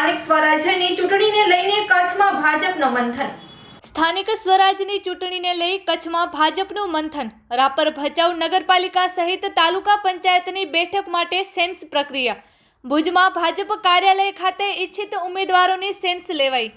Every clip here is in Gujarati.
સ્થાનિક સ્વરાજ્યની ચૂંટણીને લઈને કચ્છમાં ભાજપનું મંથન. સ્થાનિક સ્વરાજ્યની ચૂંટણીને લઈ કચ્છમાં ભાજપનું મંથન. રાપર ભચાઉ નગરપાલિકા સહિત તાલુકા પંચાયતની બેઠક માટે સેન્સ પ્રક્રિયા. ભુજમાં ભાજપ કાર્યાલય ખાતે ઈચ્છિત ઉમેદવારોની સેન્સ લેવાઈ.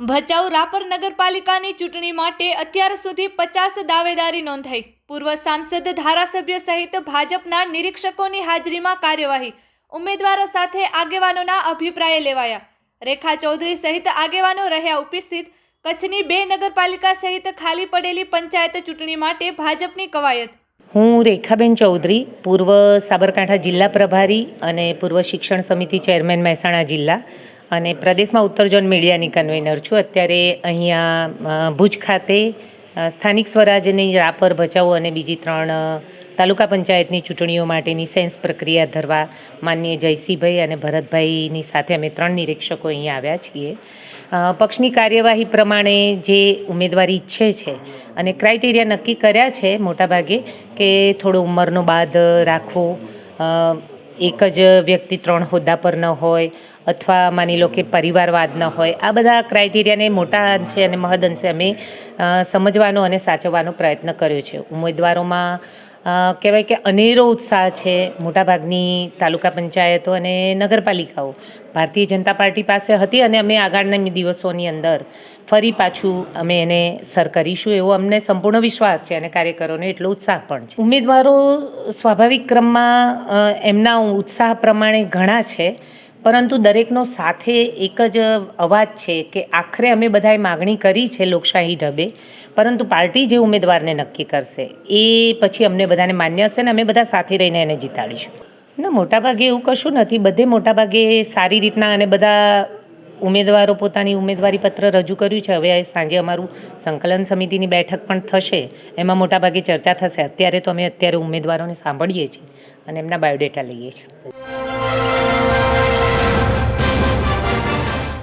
ભચાઉ રાપર નગરપાલિકાની ચૂંટણી માટે અત્યાર સુધી પચાસ દાવેદારી નોંધાઈ. પૂર્વ સાંસદ ધારાસભ્ય સહિત ભાજપના નિરીક્ષકોની હાજરીમાં કાર્યવાહી. ઉમેદવારો સાથે આગેવાનોના અભિપ્રાય લેવાયા. રેખા ચૌધરી સહિત આગેવાનો રહ્યા ઉપસ્થિત. કચ્છની બે નગરપાલિકા સહિત ખાલી પડેલી પંચાયત ચૂંટણી માટે ભાજપની કવાયત. હું રેખાબેન ચૌધરી, પૂર્વ સાબરકાંઠા જિલ્લા પ્રભારી અને પૂર્વ શિક્ષણ સમિતિ ચેરમેન મહેસાણા જિલ્લા અને પ્રદેશમાં ઉત્તરજોન મીડિયાની કન્વીનર છું. અત્યારે અહીંયા ભુજ ખાતે સ્થાનિક સ્વરાજની રાપર ભચાઉ અને બીજી ત્રણ તાલુકા પંચાયતની ચૂંટણીઓ માટેની સેન્સ પ્રક્રિયા ધરવા માનનીય જયસિંહભાઈ અને ભરતભાઈની સાથે અમે ત્રણ નિરીક્ષકો અહીંયા આવ્યા છીએ. પક્ષની કાર્યવાહી પ્રમાણે જે ઉમેદવારી ઈચ્છે છે અને ક્રાઇટેરિયા નક્કી કર્યા છે મોટાભાગે કે થોડો ઉંમરનો બાદ રાખવો એક જ વ્યક્તિ ત્રણ હોદ્દા પર ન હોય અથવા માની લો કે પરિવારવાદ ન હોય, આ બધા ક્રાઇટેરિયાને મોટા અંશે અને મહદ અંશે અમે સમજવાનો અને સાચવવાનો પ્રયત્ન કર્યો છે. ઉમેદવારોમાં કહેવાય કે અનેરો ઉત્સાહ છે મોટાભાગની તાલુકા પંચાયતો અને નગરપાલિકાઓ. ભારતીય જનતા પાર્ટી પાસે હતી અને અમે આગળના દિવસોની અંદર ફરી પાછું અમે એને સર કરીશું એવો અમને સંપૂર્ણ વિશ્વાસ છે અને કાર્યકરોને એટલો ઉત્સાહ પણ છે. ઉમેદવારો સ્વાભાવિક ક્રમમાં એમના ઉત્સાહ પ્રમાણે ઘણા છે. પરંતુ દરેકનો સાથે એક જ અવાજ છે કે આખરે અમે બધાએ માગણી કરી છે લોકશાહી ઢબે, પરંતુ પાર્ટી જે ઉમેદવારને નક્કી કરશે, એ પછી અમને બધાને માન્ય હશે ને અમે બધા સાથે રહીને એને જીતાડીશું. ના, મોટાભાગે એવું કશું નથી. બધે મોટાભાગે સારી રીતના અને બધા ઉમેદવારો પોતાની ઉમેદવારી પત્ર રજૂ કર્યું છે. હવે સાંજે અમારું સંકલન સમિતિની બેઠક પણ થશે. એમાં મોટાભાગે ચર્ચા થશે. અત્યારે તો અમે અત્યારે ઉમેદવારોને સાંભળીએ છીએ અને એમના બાયોડેટા લઈએ છીએ.